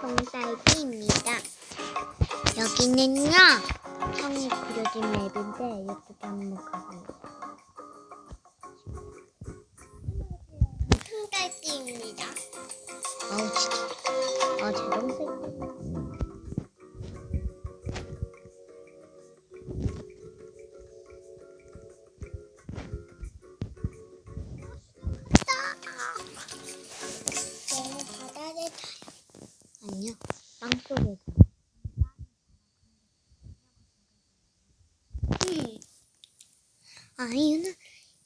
콩딸기입니다. 여기는요, 형이 그려진 맵인데 한번 가봅니다. 콩딸기입니다. 아우, 진짜. 아, 제 동생. 아이유는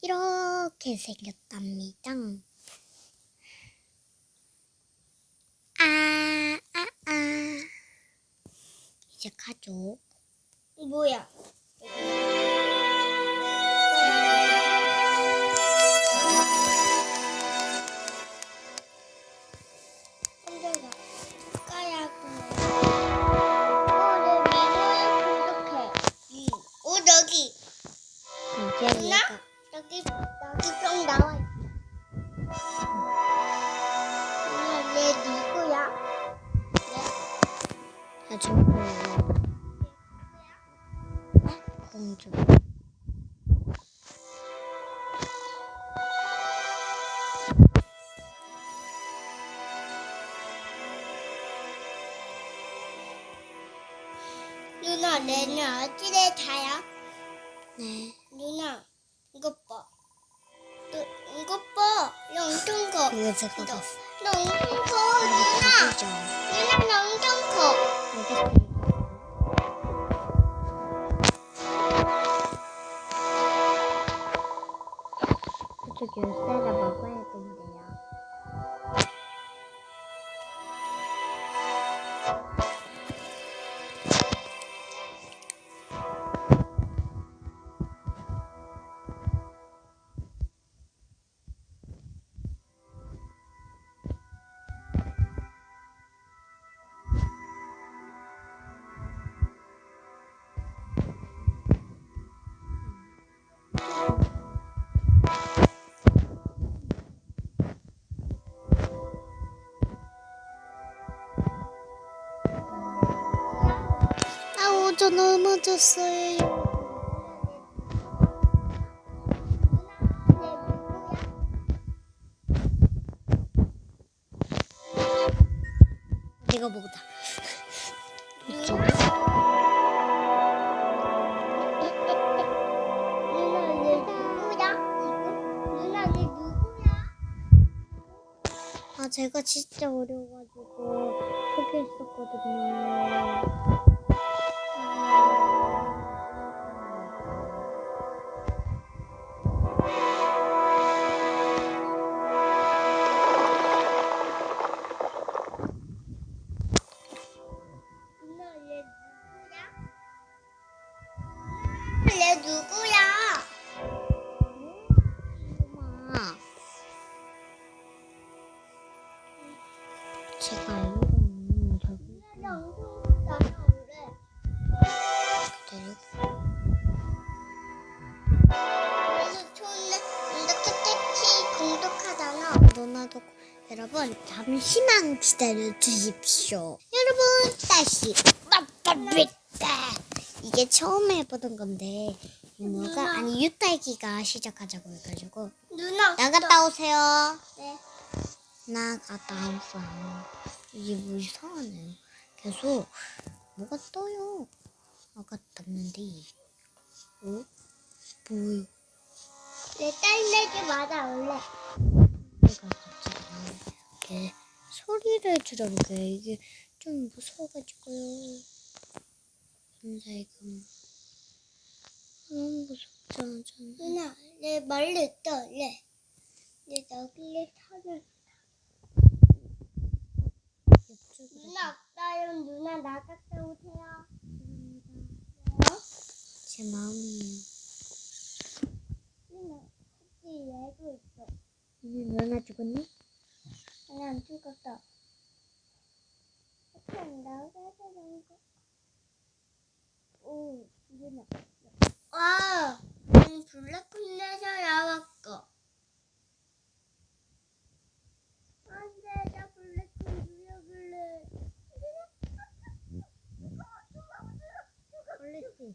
이렇게 생겼답니다. 아, 아, 아. 이제 가족. 뭐야? 네? 아줌마. 공주. 누나 내년 어디에 자요? 네. 누나 이것 봐. 너, 이것 봐. 나 엄청 커. 이거 제가 너, 봤어요. 나 엄청 커 누나. 누나 나 엄청 커. 알겠 저 넘어졌어요. 내가 먹었다. 이쪽. 아, 제가 진짜 어려워가지고 포기했었거든요. 누구야? 엄마. 제가 저기. 기다려. 너나도 여러분 잠시만 기다려 주십시오. 여러분 다시 빠빠삐다 이게 처음 해보던 건데 윤호가 아니 유딸기가 시작하자고 해가지고 누나 나갔다 오세요. 네. 나갔다 오세요. 이게 뭐 이상하네요. 계속 뭐가 떠요. 아까 떴는데 어? 뭐내 딸내기 맞아 원래. 내가 갑자기 이렇게 소리를 들어보게 이게 좀 무서워가지고요. 선생님 너무 무섭지 않잖아. 누나 내 있다 원래. 내 여기에 타는. 누나 없어요. 누나 나갔다 오세요. 어? 제 마음이에요. 누나 혹시 얘도 있어. 오늘 누나 죽었니? 아니 안 죽었어. 나가서 는 거. 어, 응, 이게 나. 와, 응, 블랙핑에서 나왔고. 안돼, 나 블랙핑 죽여볼래. 블랙핑.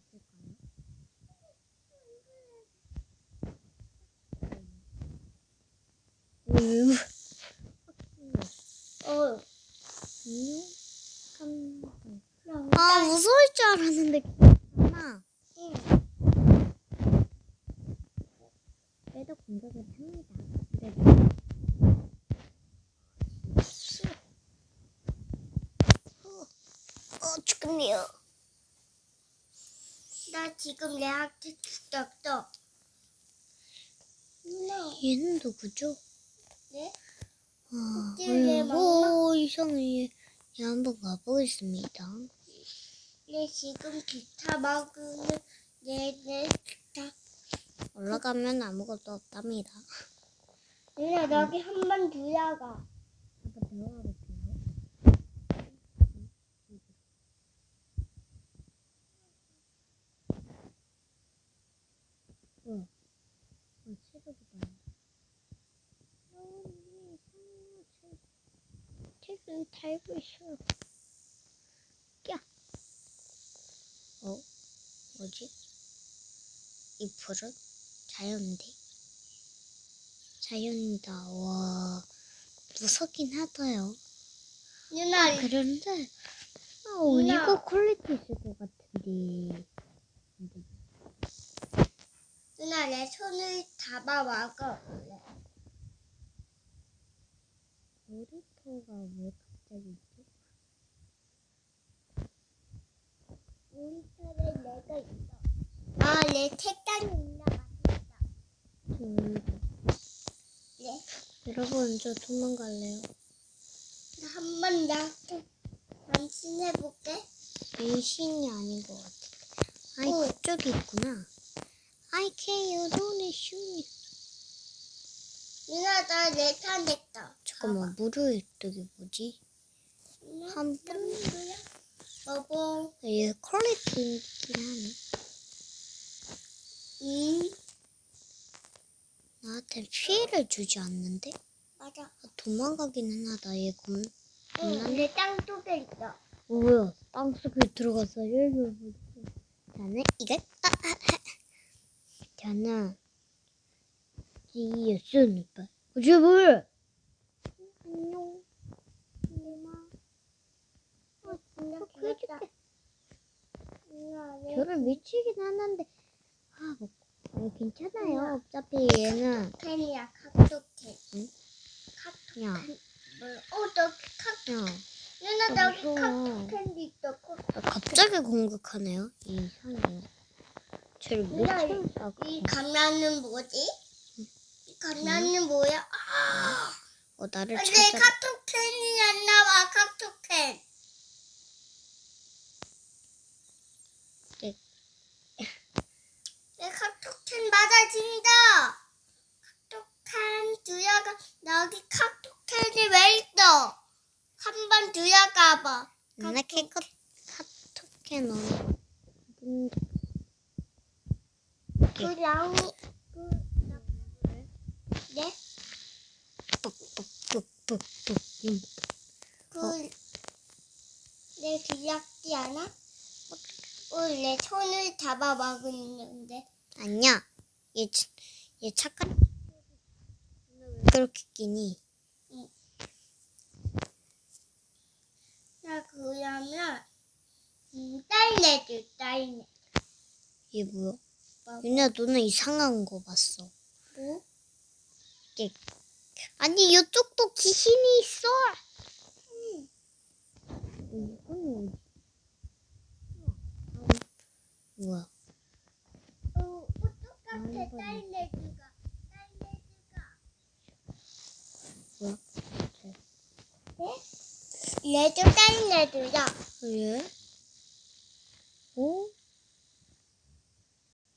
합니다. 그래도 어, 죽겠네요. 나 지금 내 학교 죽었어. 얘는 누구죠? 네? 아, 코끼리의 오 이상해. 얘 한번 가보겠습니다. 내 지금 기타 먹으면 내내 기타. 올라가면 아무것도 없답니다. 누나 여기 한 번 들어가. 한번 들어가 볼게요. 책을 달고 있어. 야. 어? 뭐지? 이 풀은 자연인데? 자연이다. 와. 무섭긴 하다요. 누나 그런데 아, 누나. 이거 퀄리티 있을 것 같은데. 누나 내 손을 잡아 먹어. 놀이터가 왜 갑자기 있지? 털에 내가 있어. 아, 내 책상에 있나 네. 여러분 저 도망갈래요. 나 한 번 나한테 남친해볼게. 배신이 아닌 것 같아. 아이 어. 그쪽에 있구나. I can donation. 누나 나내판 됐다. 잠깐만 무료 획득이 뭐지? 누나, 한 번. 누나. 여보. 얘 퀄리티 있긴 하네. 응. 나한테 피해를 주지 않는데? 맞아. 아, 도망가기는 하다. 얘 겁. 응. 내 땅 속에 있어. 어, 뭐야? 땅속에 들어갔어. 여기 저는 이거 아, 아, 아. 저는 이였으니까. 어제 뭘? 안녕. 엄마. 어, 진짜 어, 귀엽다. 내 저를 미치긴 하는데 아, 뭐, 어, 괜찮아요. 어차피 얘는 캔이야, 카톡 캔. 응? 카톡. 야, 뭐, 어, 너 카톡. 야, 누나, 나너 무서워. 카톡캔도 있어. 코- 아, 갑자기 공격하네요. 이상해요. 저를 누나, 미칠 싸고. 이 가면은 뭐지? 이 가면은 뭐야? 아, 어, 나를 내 찾아. 카톡 캔이 안 나와, 카톡 캔. 네. 내 카톡캔 맞아진다. 카톡캔 들어가. 여기 카톡캔이 왜 있어? 한번 들어가 봐. 나 캐커 카톡해 넣어. 음, 그 양이 그 네? 뿍뿍뿍뿍뿍. 음. 그, 내 귀엽지 않아? 어, 내 손을 잡아 먹었는데. 아니야. 얘, 치- 얘 착한. 왜 그렇게 끼니? 나 그러면, 음, 딸내줘, 딸내. 얘 뭐야? 뭐, 윤야 너는 이상한 거 봤어. 뭐? 얘. 아니 이쪽도 귀신이 있어. 음. 이건 뭐지? 뭐야? 아이고. 딸내주가. 딸내주가. 네? 내줘, 딸내주야. 얘? 어?